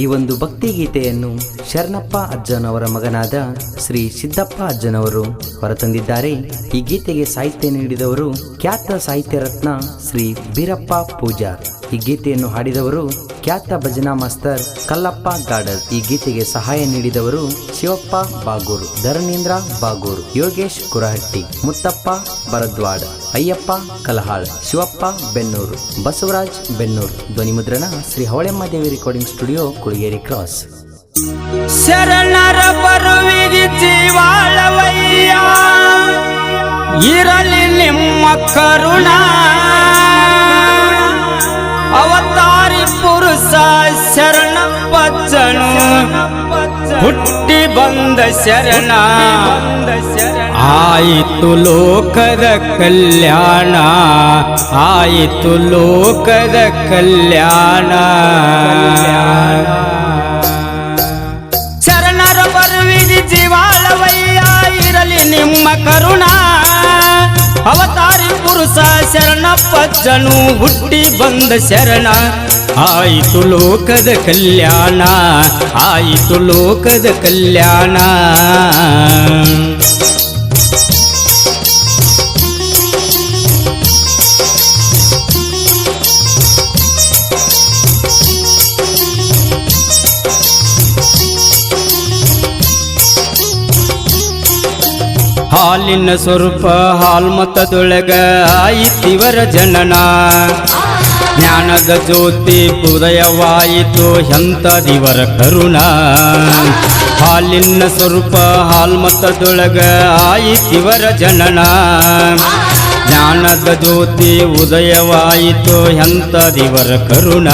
ಈ ಒಂದು ಭಕ್ತಿ ಗೀತೆಯನ್ನು ಶರಣಪ್ಪ ಅಜ್ಜನವರ ಮಗನಾದ ಶ್ರೀ ಸಿದ್ದಪ್ಪ ಅಜ್ಜನವರು ಹೊರತಂದಿದ್ದಾರೆ. ಈ ಗೀತೆಗೆ ಸಾಹಿತ್ಯ ನೀಡಿದವರು ಖ್ಯಾತ ಸಾಹಿತ್ಯ ರತ್ನ ಶ್ರೀ ಬೀರಪ್ಪ ಪೂಜಾರ್. ಈ ಗೀತೆಯನ್ನು ಹಾಡಿದವರು ಖ್ಯಾತ ಭಜನಾ ಮಾಸ್ತರ್ ಕಲ್ಲಪ್ಪ ಗಾಡರ್. ಈ ಗೀತೆಗೆ ಸಹಾಯ ನೀಡಿದವರು ಶಿವಪ್ಪ ಬಾಗೂರು ಧರಣೇಂದ್ರ ಬಾಗೂರು, ಯೋಗೇಶ್ ಕುರಹಟ್ಟಿ, ಮುತ್ತಪ್ಪ ಭರದ್ವಾಡ್, ಅಯ್ಯಪ್ಪ ಕಲಹಾಳ್, ಶಿವಪ್ಪ ಬೆನ್ನೂರು, ಬಸವರಾಜ್ ಬೆನ್ನೂರು. ಧ್ವನಿ ಮುದ್ರಣ Shri Havalemma Devi recording studio Kulageri cross ಇರಲಿ ನಿಮ್ಮ ಕರುಣ. ಹುಟ್ಟಿ ಬಂದ ಶರಣ. ಆಯಿತು ಲೋಕದ ಕಲ್ಯಾಣ. ಆಯಿತು ಲೋಕದ ಕಲ್ಯಾಣ. ಶರಣರ ಬರುವಿರಿ ಜೀವಾಳವಯ್ಯ, ಇರಲಿ ನಿಮ್ಮ ಕರುಣ. ಅವತಾರಿ ಪುರುಷ ಶರಣಪ್ಪಜ್ಜನು ಹುಟ್ಟಿ ಬಂದ ಶರಣ ಆಯಿತು ಲೋಕದ ಕಲ್ಯಾಣ ಆಯಿತು ಲೋಕದ ಕಲ್ಯಾಣ ಹಾಲಿನ ಸ್ವರೂಪ ಹಾಲ್ಮತದೊಳಗ ಆಯಿತಿವರ ಜನನ. ಜ್ಞಾನದ ಜ್ಯೋತಿ ಉದಯವಾಯಿತು ಎಂತದಿವರ ಕರುಣ. ಹಾಲಿನ ಸ್ವರೂಪ ಹಾಲ್ಮತದೊಳಗ ಆಯಿತಿವರ ಜನನ. ಜ್ಞಾನದ ಜ್ಯೋತಿ ಉದಯವಾಯಿತು ಎಂತದಿವರ ಕರುಣ.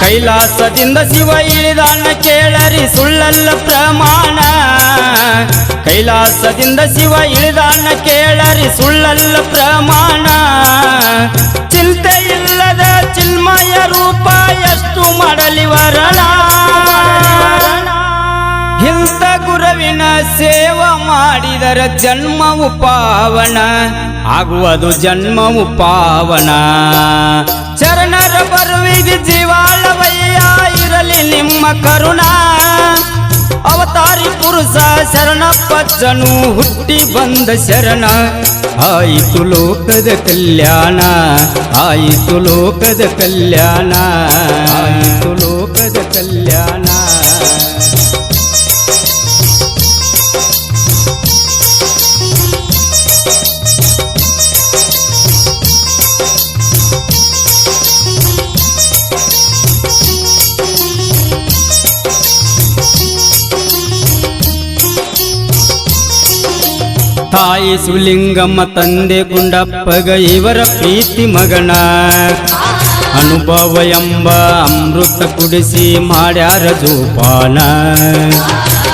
ಕೈಲಾಸದಿಂದ ಶಿವ ಇಳಿದಾನ ಕೇಳರಿ ಸುಳ್ಳಲ್ಲ ಪ್ರಮಾಣ ಕೈಲಾಸದಿಂದ ಶಿವ ಇಳಿದಾನ ಕೇಳರಿ ಸುಳ್ಳಲ್ಲ ಪ್ರಮಾಣ ಚಿಂತೆ ಇಲ್ಲದ ಚಿನ್ಮಯ ರೂಪ ಎಷ್ಟು ಮಾಡಲಿ ವರಣ ಗುರುವಿನ ಸೇವ ಮಾಡಿದರ ಜನ್ಮವು ಪಾವನ, ಆಗುವುದು ಜನ್ಮವು ಪಾವನ. ಚರಣರ ಬರುವಿಗೆ ಜೀವಾಳವಯ್ಯ ಇರಲಿ ನಿಮ್ಮ ಕರುಣ. ಅವತಾರಿ ಪುರುಷ ಶರಣಪ್ಪಜ್ಜನು ಹುಟ್ಟಿ ಬಂದ ಶರಣ. ಆಯಿತು ಲೋಕದ ಕಲ್ಯಾಣ, ಆಯಿತು ಲೋಕದ ಕಲ್ಯಾಣ. ಆಯಿತು ಲೋಕದ ಕಲ್ಯಾಣ. ತಾಯಿ ಸುಲಿಂಗಮ್ಮ ತಂದೆ ಗುಂಡಪ್ಪಗ ಇವರ ಪ್ರೀತಿ ಮಗನ. ಅನುಭವ ಎಂಬ ಅಮೃತ ಕುಡಿಸಿ ಮಾಡ್ಯಾರ ಜೋಪಾನ.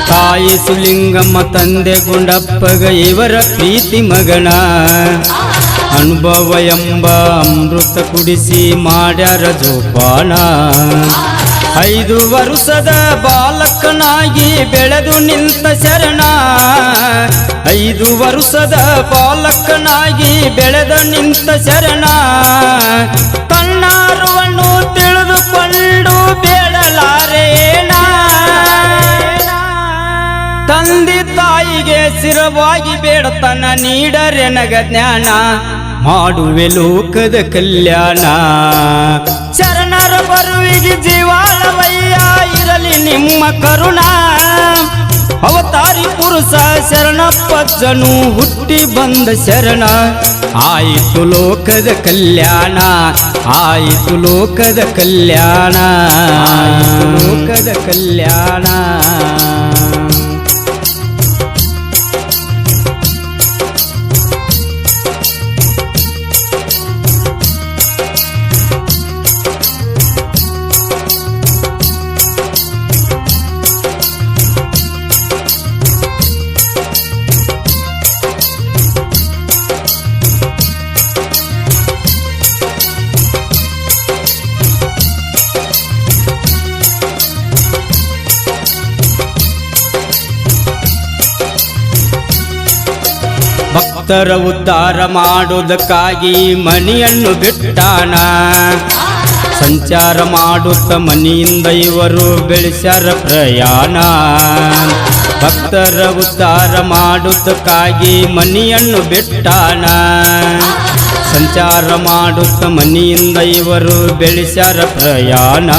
ತಾಯಿ ಸುಲಿಂಗಮ್ಮ ತಂದೆ ಗುಂಡಪ್ಪಗ ಇವರ ಪ್ರೀತಿ ಮಗನ. ಅನುಭವ ಎಂಬ ಅಮೃತ ಕುಡಿಸಿ ಮಾಡ್ಯಾರ ಜೋಪಾನ. ಐದು ವರುಷದ ಬಾಲಕನಾಗಿ ಬೆಳೆದು ನಿಂತ ಶರಣ. ಐದು ವರುಷದ ಬಾಲಕನಾಗಿ ಬೆಳೆದ ನಿಂತ ಶರಣ. ಕಣ್ಣಾರುವನ್ನು ತಿಳಿದುಕೊಂಡು ಬೇಡಲಾರೇಣ ತಂದೆ ತಾಯಿಗೆ ಸಿರವಾಗಿ ಬೇಡತನ ನೀಡರೆ ನಗ ಜ್ಞಾನ ಮಾಡುವೆ ಲೋಕದ ಕಲ್ಯಾಣ. ಶರಣರ ಬರುವಿಗೆ ಜೀವಾಳವಯ್ಯ, ಇರಲಿ ನಿಮ್ಮ ಕರುಣ. ಅವತಾರಿ ಪುರುಷ ಶರಣಪ್ಪಜ್ಜನು ಹುಟ್ಟಿ ಬಂದ ಶರಣ. ಆಯಿತು ಲೋಕದ ಕಲ್ಯಾಣ, ಆಯಿತು ಲೋಕದ ಕಲ್ಯಾಣ. ಲೋಕದ ಕಲ್ಯಾಣ. ಭಕ್ತರ ಉದ್ಧಾರ ಮಾಡುವುದಕ್ಕಾಗಿ ಮಣಿಯನ್ನು ಬಿಟ್ಟಾನ. ಸಂಚಾರ ಮಾಡುತ್ತ ಮನೆಯಿಂದ ಇವರು ಬೆಳೆಸ್ಯಾರ ಪ್ರಯಾಣ. ಭಕ್ತರ ಉದ್ಧಾರ ಮಾಡುವುದಕ್ಕಾಗಿ ಮನೆಯನ್ನು ಬಿಟ್ಟಾನ. ಸಂಚಾರ ಮಾಡುತ್ತ ಮನೆಯಿಂದ ಇವರು ಬೆಳೆಸ್ಯಾರ ಪ್ರಯಾಣ.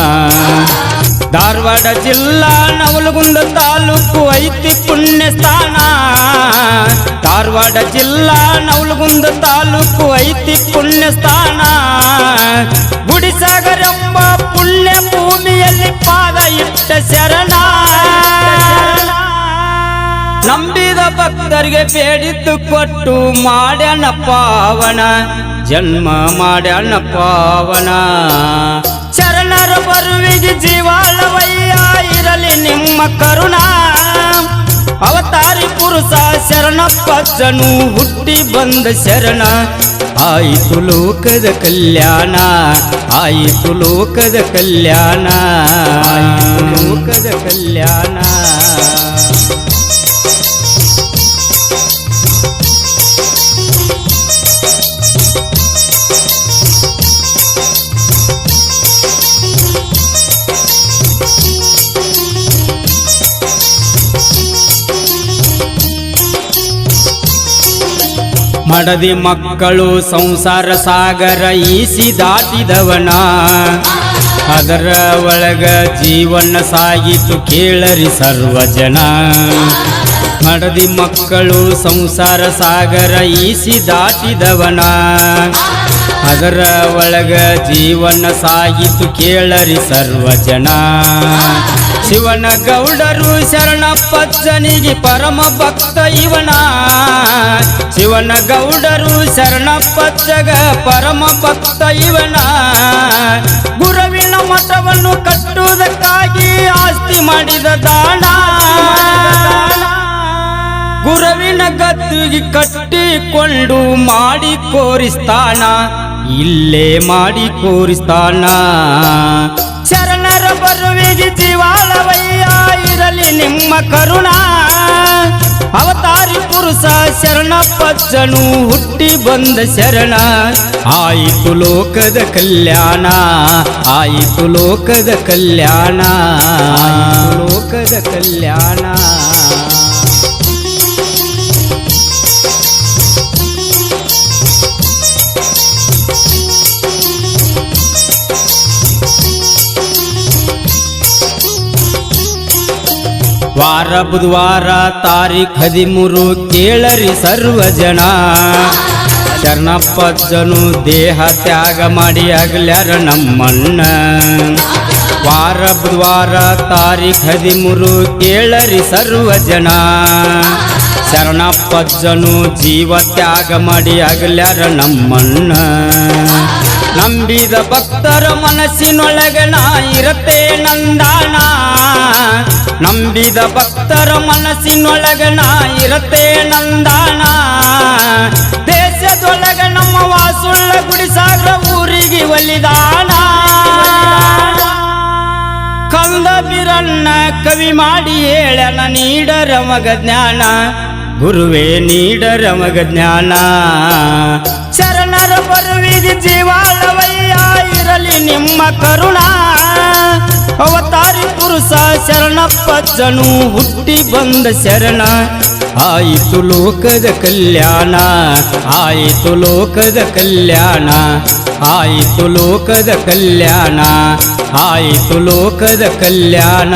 ಧಾರವಾಡ ಜಿಲ್ಲಾ ನವಲಗುಂದ ತಾಲೂಕು ಐತಿ ಪುಣ್ಯ ಸ್ಥಾನ ಧಾರವಾಡ ಜಿಲ್ಲಾ ನವಲಗುಂದ ತಾಲೂಕು ಐತಿ ಪುಣ್ಯ ಸ್ಥಾನ ಗುಡಿಸಾಗರೆಂಬ ಪುಣ್ಯ ಭೂಮಿಯಲ್ಲಿ ಪಾದ ಇಟ್ಟ ಶರಣ ನಂಬಿದ ಭಕ್ತರಿಗೆ ಬೇಡಿದ್ದು ಕೊಟ್ಟು ಮಾಡ್ಯಾನ ಪಾವನ ಜನ್ಮ ಮಾಡ್ಯಾನ ಪಾವನ ಶರಣರ ಬರುವಿಗೆ ಜೀವಾಳವಯ್ಯ ಇರಲಿ ನಿಮ್ಮ ಕರುಣ ಅವತಾರಿ ಪುರುಷ ಶರಣಪ್ಪಚ್ಚನು ಹುಟ್ಟಿ ಬಂದ ಶರಣ ಆಯಿತು ಲೋಕದ ಕಲ್ಯಾಣ ಆಯಿತು ಲೋಕದ ಕಲ್ಯಾಣ ಆಯಿತು ಲೋಕದ ಕಲ್ಯಾಣ ಮಡದಿ ಮಕ್ಕಳು ಸಂಸಾರ ಸಾಗರ ಈಸಿ ದಾಟಿದವನ. ಅದರ ಒಳಗ ಜೀವನ ಸಾಗಿತು ಕೇಳರಿ ಸರ್ವ ಜನ ಮಡದಿ ಮಕ್ಕಳು ಸಂಸಾರ ಸಾಗರ ಈಸಿ ದಾಟಿದವನ. ಅದರ ಒಳಗ ಜೀವನ ಸಾಗಿತು ಕೇಳರಿ ಸರ್ವ ಜನ ಶಿವನ ಗೌಡರು ಶರಣಪ್ಪಜ್ಜನಿಗೆ ಪರಮ ಭಕ್ತ ಇವನ. ಶಿವನ ಗೌಡರು ಶರಣಪ್ಪಜ್ಜಗ ಪರಮ ಭಕ್ತ ಇವನ. ಗುರುವಿನ ಮತವನ್ನು ಕಟ್ಟುವುದಕ್ಕಾಗಿ ಆಸ್ತಿ ಮಾಡಿದ ದಾನ. ಗುರುವಿನ ಗದ್ದುಗೆ ಕಟ್ಟಿಕೊಂಡು ಮಾಡಿ ಕೋರಿಸ್ತಾನ. ಇಲ್ಲೇ ಮಾಡಿ ಕೋರಿಸ್ತಾನ. ಶರಣರ ಬರುವಿಗೆ ಜೀವಾಳವಯ್ಯ ಇರಲಿ ನಿಮ್ಮ ಕರುಣ. ಅವತಾರಿ ಪುರುಷ ಶರಣಪ್ಪಜ್ಜನು ಹುಟ್ಟಿ ಬಂದ ಶರಣ. ಆಯಿತು ಲೋಕದ ಕಲ್ಯಾಣ ಆಯಿತು ಲೋಕದ ಕಲ್ಯಾಣ. ಲೋಕದ ಕಲ್ಯಾಣ. ವಾರ, ಬುಧವಾರ, ತಾರೀಖ್ ಹದಿಮೂರು ಕೇಳರಿ ಸರ್ವ ಜನ. ಜನು ದೇಹ ತ್ಯಾಗ ಮಾಡಿ ಆಗ್ಲ್ಯಾರ ನಮ್ಮಣ್ಣ. ವಾರ, ಬುಧವಾರ, ತಾರೀಖ್ ಹದಿಮೂರು ಕೇಳರಿ ಸರ್ವ ಜನ. ಜನು ಜೀವ ತ್ಯಾಗ ಮಾಡಿ ಆಗ್ಲ್ಯಾರ ನಮ್ಮಣ್ಣ. ನಂಬಿದ ಭಕ್ತರ ಮನಸ್ಸಿನೊಳಗೆ ನಾ ಇರತ್ತೆ ನಂದಾನ. ನಂಬಿದ ಭಕ್ತರ ಮನಸ್ಸಿನೊಳಗೆ ನಾ ಇರತ್ತೆ ನಂದಾನ. ದೇಶದೊಳಗ ನಮ್ಮ ವಾಸುಳ್ಳ ಗುಡಿಸಾಗ್ರ ಊರಿಗೆ ಒಲಿದಾನ. ಕಂದ ಬಿರಣ್ಣ ಕವಿ ಮಾಡಿ ಹೇಳನ ನೀಡರ ಮಗ ಜ್ಞಾನ. ಗುರುವೇ ನೀಡರ ಮಗ ಜ್ಞಾನ ಶರಣರ ಬರುವಿಗೆ ಜೀವಾಳವಯ್ಯ ಇರಲಿ ನಿಮ್ಮ ಕರುಣ ಅವತಾರಿ ಪುರುಷ ಶರಣಪ್ಪಜ್ಜನು ಹುಟ್ಟಿ ಬಂದ ಶರಣ ಆಯಿತು ಲೋಕದ ಕಲ್ಯಾಣ ಆಯಿತು ಲೋಕದ ಕಲ್ಯಾಣ ಆಯಿತು ಲೋಕದ ಕಲ್ಯಾಣ ಆಯಿತು ಲೋಕದ ಕಲ್ಯಾಣ